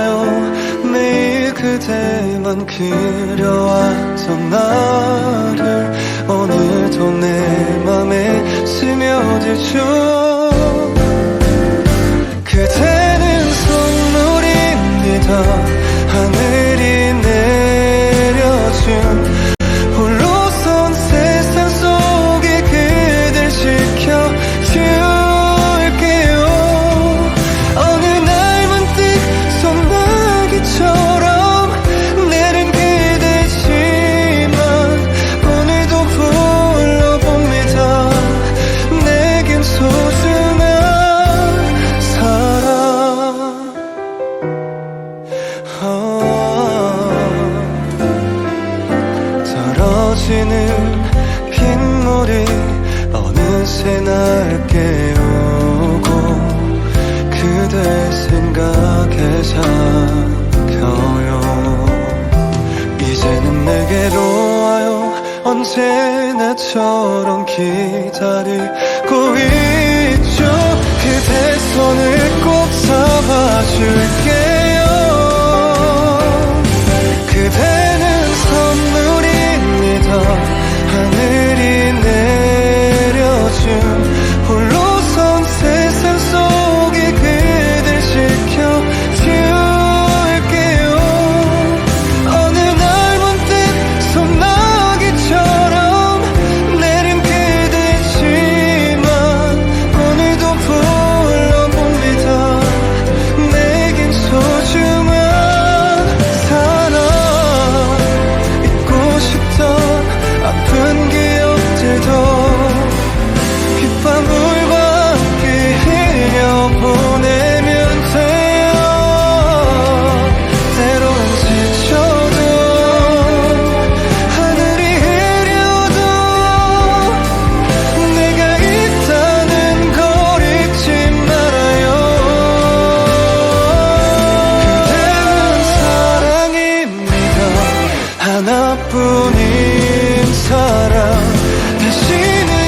매일 그대만 그려왔던 나를 오늘도 내 맘에 스며들죠. 그대는 선물입니다 떨어지는 빗물이 어느새 날 깨우고 그대 생각에 잠겨요. 이제는 내게로 와요. 언제나처럼 기다리고 있죠? 그대 손을 꼭 잡아줄 나뿐인 사람 다시는